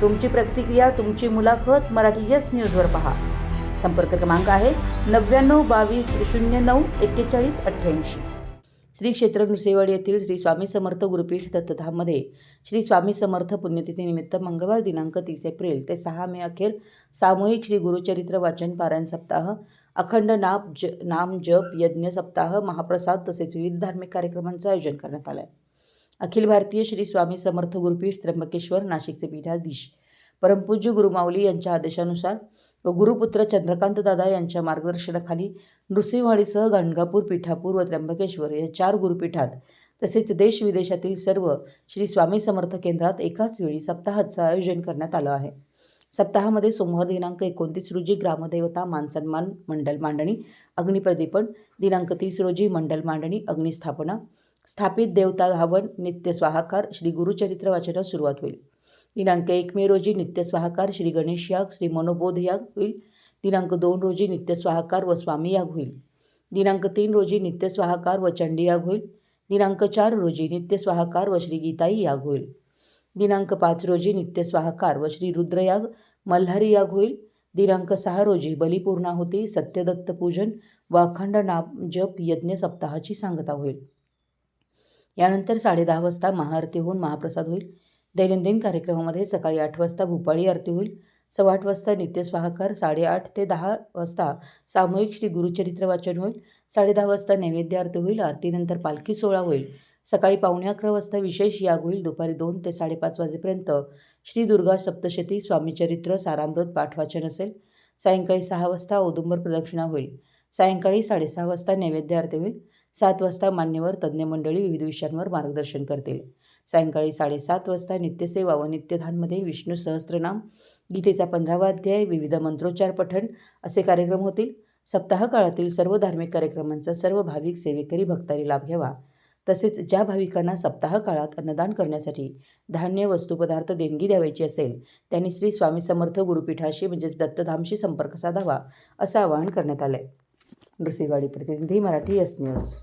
तुमची प्रतिक्रिया तुमची मुलाखत मराठी यस न्यूजवर पहा. संपर्क क्रमांक आहे नव्याण्णव बावीस शून्य नऊ एक्केचाळीस अठ्ठ्याऐंशी. श्री क्षेत्र नृसेवाडी येथील श्री स्वामी समर्थ गुरुपीठ दत्तधाममध्ये श्री स्वामी समर्थ पुण्यतिथीनिमित्त मंगळवार दिनांक तीस एप्रिल ते सहा मे अखेर सामूहिक श्री गुरुचरित्र वाचन पारायण सप्ताह अखंड नाम ज नाम जप यज्ञ सप्ताह महाप्रसाद तसेच विविध धार्मिक कार्यक्रमांचं आयोजन करण्यात आलं आहे अखिल भारतीय श्री स्वामी समर्थ गुरुपीठ त्र्यंबकेश्वर नाशिकचे पीठाधीश. परमपूज्य गुरुमाऊली यांच्या आदेशानुसार व गुरुपुत्र चंद्रकांत दादा यांच्या मार्गदर्शनाखाली नृसिंहवाडीसह गाणगापूर पीठापूर व त्र्यंबकेश्वर या चार गुरुपीठात तसेच देश विदेशातील सर्व श्री स्वामी समर्थ केंद्रात एकाच वेळी सप्ताहाचं आयोजन करण्यात आलं आहे. सप्ताहामध्ये सोमवार दिनांक एकोणतीस रोजी ग्रामदेवता मानसन्मान मंडल मांडणी अग्निप्रदीपन दिनांक तीस रोजी मंडल मांडणी अग्निस्थापना स्थापित देवता हवन नित्य स्वाहाकार श्री गुरुचरित्र वाचनास सुरुवात होईल. दिनांक एक मे रोजी नित्य स्वाहाकार श्री गणेश याग श्री मनोबोध याग होईल. दिनांक दोन रोजी नित्य स्वाहाकार व स्वामी याग होईल. दिनांक तीन रोजी नित्य स्वाहाकार व चंडी याग होईल. दिनांक चार रोजी नित्य स्वाहाकार व श्री गीताई याग होईल. दिनांक पाच रोजी नित्य स्वाहाकार व श्री रुद्रयाग मल्हारी याग होईल. दिनांक सहा रोजी बलिपूर्णाहुती सत्यदत्त पूजन व अखंड नाम जप यज्ञ सप्ताहाची सांगता होईल. यानंतर साडेदहा वाजता महाआरती होऊन महाप्रसाद होईल. दैनंदिन कार्यक्रमामध्ये सकाळी आठ वाजता भूपाळी आरती होईल. सव्वा आठ वाजता नित्यस्वाहाकार साडेआठ ते दहा वाजता सामूहिक श्री गुरुचरित्र वाचन होईल. साडेदहा वाजता नैवेद्य आरती होईल. आरतीनंतर पालखी सोहळा होईल. सकाळी पावणे अकरा वाजता विशेष याग होईल. दुपारी दोन ते साडेपाच वाजेपर्यंत श्री दुर्गा सप्तशती स्वामीचरित्र सारामृत पाठवाचन असेल. सायंकाळी सहा वाजता औदुंबर प्रदक्षिणा होईल. सायंकाळी साडेसहा वाजता नैवेद्य आरती होईल. सात वाजता मान्यवर तज्ज्ञ मंडळी विविध विषयांवर मार्गदर्शन करतील. सायंकाळी साडेसात वाजता नित्यसेवा व नित्यधानमध्ये विष्णू सहस्त्रनाम गीतेचा पंधरावा अध्याय विविध मंत्रोच्चार पठण असे कार्यक्रम होतील. सप्ताह काळातील सर्व धार्मिक कार्यक्रमांचा सर्व भाविक सेवेकरी भक्तांनी लाभ घ्यावा. तसेच ज्या भाविकांना सप्ताह काळात अन्नदान करण्यासाठी धान्य वस्तुपदार्थ देणगी द्यावायची असेल त्यांनी श्री स्वामी समर्थ गुरुपीठाशी म्हणजेच दत्तधामशी संपर्क साधावा असं आवाहन करण्यात आलं आहे नृसिंहवाडी प्रतिनिधी मराठी एस न्यूज